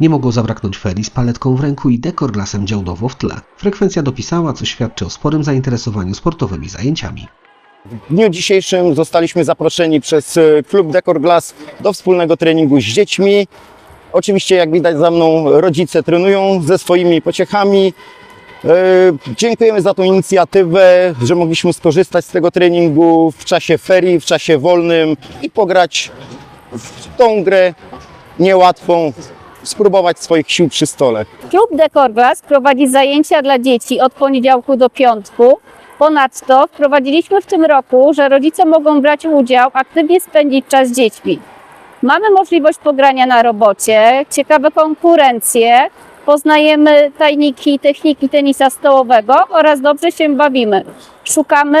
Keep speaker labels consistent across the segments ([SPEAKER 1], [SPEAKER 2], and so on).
[SPEAKER 1] Nie mogło zabraknąć ferii z paletką w ręku i dekorglasem działdowo w tle. Frekwencja dopisała, co świadczy o sporym zainteresowaniu sportowymi zajęciami.
[SPEAKER 2] W dniu dzisiejszym zostaliśmy zaproszeni przez e, klub Decor Glass do wspólnego treningu z dziećmi. Oczywiście, jak widać za mną, rodzice trenują ze swoimi pociechami. E, Dziękujemy za tą inicjatywę, że mogliśmy skorzystać z tego treningu w czasie ferii, w czasie wolnym i pograć w tą grę niełatwą, spróbować swoich sił przy stole.
[SPEAKER 3] Klub Decorglass prowadzi zajęcia dla dzieci od poniedziałku do piątku. Ponadto wprowadziliśmy w tym roku, że rodzice mogą brać udział, aktywnie spędzić czas z dziećmi. Mamy możliwość pogrania na robocie, ciekawe konkurencje, poznajemy tajniki techniki tenisa stołowego oraz dobrze się bawimy. Szukamy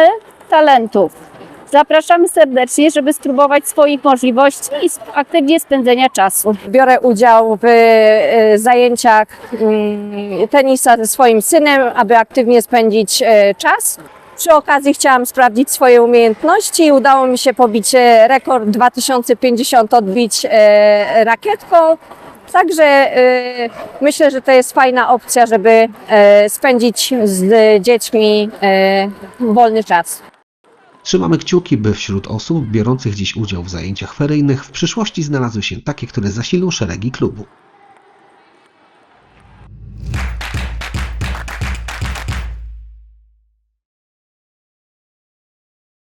[SPEAKER 3] talentów. Zapraszamy serdecznie, żeby spróbować swoich możliwości i aktywnie spędzenia czasu.
[SPEAKER 4] biorę udział w e, zajęciach mm, tenisa ze swoim synem, aby aktywnie spędzić e, czas. Przy okazji chciałam sprawdzić swoje umiejętności udało mi się pobić e, rekord 2050 odbić rakietką. Także myślę, że to jest fajna opcja, żeby spędzić z dziećmi wolny czas.
[SPEAKER 1] Trzymamy kciuki, by wśród osób biorących dziś udział w zajęciach feryjnych w przyszłości znalazły się takie, które zasilą szeregi klubu.